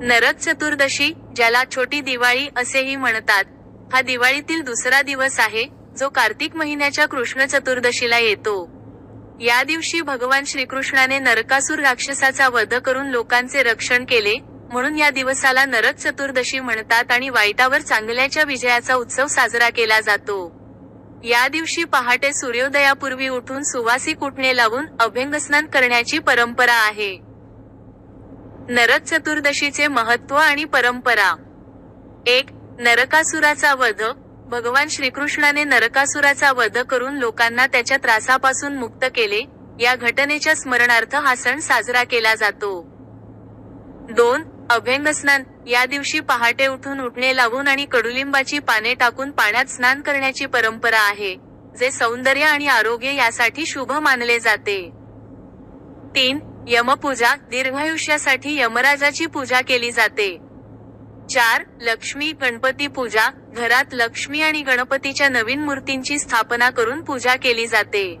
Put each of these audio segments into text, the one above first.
नरक चतुर्दशी ज्याला छोटी दिवाळी असेही म्हणतात हा दिवाळीतील दुसरा दिवस आहे जो कार्तिक महिन्याच्या कृष्ण चतुर्दशीला येतो. या दिवशी भगवान श्रीकृष्णाने नरकासूर राक्षसाचा वध करून लोकांचे रक्षण केले म्हणून या दिवसाला नरक चतुर्दशी म्हणतात आणि वाईटावर चांगल्याच्या विजयाचा उत्सव साजरा केला जातो. या दिवशी पहाटे सूर्योदयापूर्वी उठून सुवासी कुटणे लावून अभ्यंगस्नान करण्याची परंपरा आहे. नरक चतुर्दशीचे महत्त्व आणि परंपरा. एक नरकासुराचा वध. भगवान श्रीकृष्णाने नरकासुराचा वध करून लोकांना त्याच्या त्रासापासून मुक्त केले. या घटनेच्या स्मरणार्थ हा सण साजरा केला जातो. दोन अभ्यंगस्नान या दिवशी पहाटे उठून उठणे लावून आणि कडुलिंबाची पाने टाकून पाण्यात स्नान करण्याची परंपरा आहे जे सौंदर्य आणि आरोग्य यासाठी शुभ मानले जाते. तीन यमपूजा दीर्घायुष्यासाठी यमराजाची पूजा केली जाते. चार लक्ष्मी गणपती पूजा घरात लक्ष्मी आणि गणपतीच्या नवीन मूर्तींची स्थापना करून पूजा केली जाते.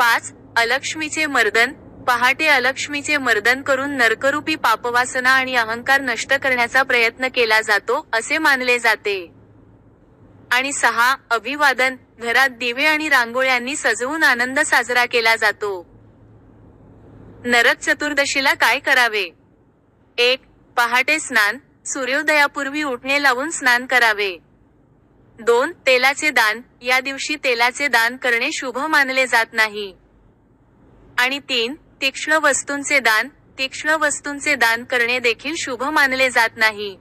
पाच अलक्ष्मीचे मर्दन पहाटे अलक्ष्मीचे मर्दन करून नरकरूपी पापवासना आणि अहंकार नष्ट करण्याचा प्रयत्न केला जातो असे मानले जाते. आणि सहा अभिवादन घरात दिवे आणि रांगोळ्यांनी सजवून आनंद साजरा केला जातो. नरक चतुर्दशीला काय करावे? एक पहाटे स्नान सूर्योदयापूर्वी उठणे लावून स्नान करावे. दोन तेलाचे दान या दिवशी तेलाचे दान करणे शुभ मानले जात नाही. आणि तीन तीक्ष्ण वस्तूंचे दान तीक्ष्ण वस्तूंचे दान करणे देखील शुभ मानले जात नाही.